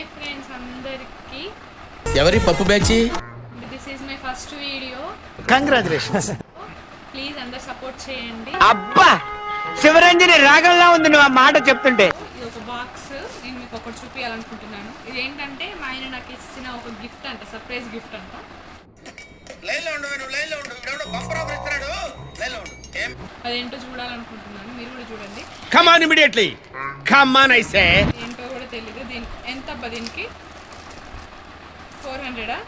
Hi friends అందరికి. ఎవరి పప్పు batch? This is my first video congratulations please అందరు సపోర్ట్ చేయండి. అబ్బా! శివరంజని రాగంలా ఉంది నువ్వు ఆ మాట చెప్తుంటే. ఇది ఒక బాక్స్ నేను మీకు ఒకటి చూపించాలనుకుంటున్నాను ఇది ఏంటంటే మా ఆయన నాకు ఇచ్చిన ఒక గిఫ్ట్ అంట సర్ప్రైజ్ గిఫ్ట్ అంట. అదేంటో చూడాలనుకుంటున్నాను. మీరు కూడా చూడండి. కమాన్ ఇమిడియట్లీ కమాన్ ఐసే ఏంటో? కూడా తెలీదు దీని ఎంత అబ్బా దీనికి? ఫోర్ హండ్రెడా?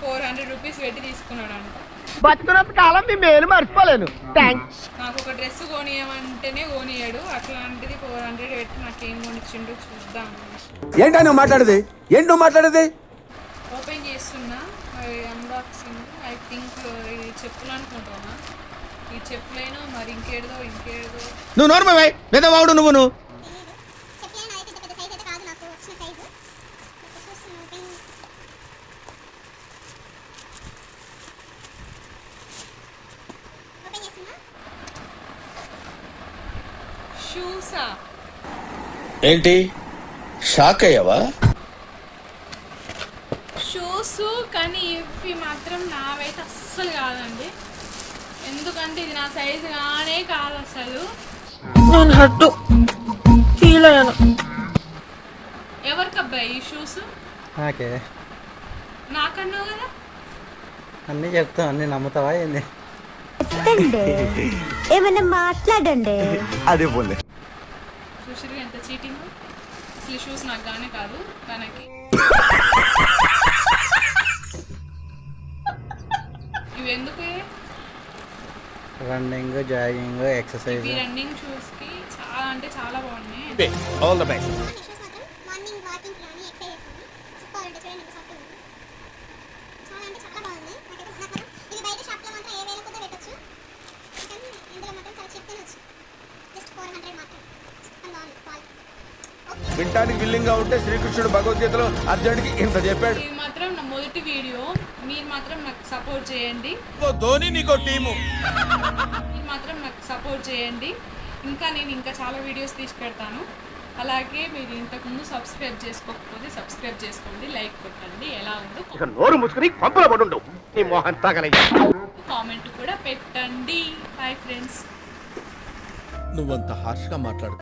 ఫోర్ హండ్రెడ్ రూపీస్ పెట్టి తీసుకున్నాడు అంట బతుకున్నంత కాలం మీ మేలు మర్చిపోలేను. థ్యాంక్స్ నాకు ఒక డ్రెస్ కొనియమంటేనే కొనియాడు. అట్లాంటిది ఫోర్ హండ్రెడ్ పెట్టి నాకేం కొనిచ్చిండో చూద్దాం. ఏంటా నువ్వు మాట్లాడేది? ఏంటి నువ్వు మాట్లాడేది? ఓపెన్ చేస్తున్నా. అన్బాక్సింగ్ ఐ థింక్ ఇది చెప్పులు అనుకుంటున్నా ఈ చెప్పులైనా మరి ఇంకేదో ఇంకేదో నువ్వు నోర్మవై పెద్దవాడు నువ్వు నువ్వు చెప్పాను అయితే ఇంత పెద్ద సైజ్ అయితే కాదు నాకు వచ్చిన సైజు చూస్తున్నాను ఓపెన్ ఓపెన్ చేస్తున్నా షూసా ఏంటి? షాక్ అయ్యావా? షూస్ కానీ ఇవి మాత్రం నావైతే అస్సలు కాదండి. ఎందుకంటే ఇది నా సైజు కానే కాదు అసలు. నేను హట్టు ఫీల్ అయ్యాను ఎవరికి అబ్బాయి ఈ షూస్? నాకే. నాకన్నావు కదా? అన్నీ చెప్తావు అన్నీ నమ్ముతావా ఏంది? ఏమైనా మాట్లాడండి. అదే పోలే చూసిరు ఎంత చీటింగ్ అసలు ఈ షూస్ నాకు గానే కాదు తనకి. ఇవి ఎందుకు? రన్నింగ్ జాగింగ్ ఎక్సర్సైజ్ ఇవి రన్నింగ్ షూస్కి చాలా అంటే చాలా బాగున్నాయి. All the best morning walking కానీ ఎక్సర్సైజ్ చేస్తాను చెప్పాలంటే చూడండి ఎంత సాఫ్ట్ ఉంది చాలా అంటే చాలా బాగుంది నాకైతే నాకు మాత్రం ఇది బయట షాప్లో మాత్రం ఏ వేల కూడా పెట్టచ్చు కానీ ఇందులో మాత్రం చాలా చెప్తాను వచ్చు జస్ట్ ఫోర్ హండ్రెడ్ మాత్రం చాలా బాగుంది క్వాలిటీ వింటానికి విల్లింగ్గా ఉంటే శ్రీకృష్ణుడు భగవద్గీతలో అర్జునుడికి ఇంత చెప్పాడు. ఇది మాత్రం నా మొదటి వీడియో. మీరు మాత్రం నాకు సపోర్ట్ చేయండి. ధోని నీకో టీము. మీరు మాత్రం నాకు సపోర్ట్ చేయండి. ఇంకా నేను ఇంకా చాలా వీడియోస్ తీసి పెడతాను. అలాగే మీరు ఇంతకుముందు సబ్స్క్రైబ్ చేసుకోకపోతే సబ్స్క్రైబ్ చేసుకోండి లైక్ కొట్టండి. ఎలా ఉందో ఇక నోరు ముసుకుని పంపల పడుండు. నీ మోహన్ తాగలయ్యా. కామెంట్ కూడా పెట్టండి. బాయ్ ఫ్రెండ్స్ నువ్వంత హార్ష్గా మాట్లాడు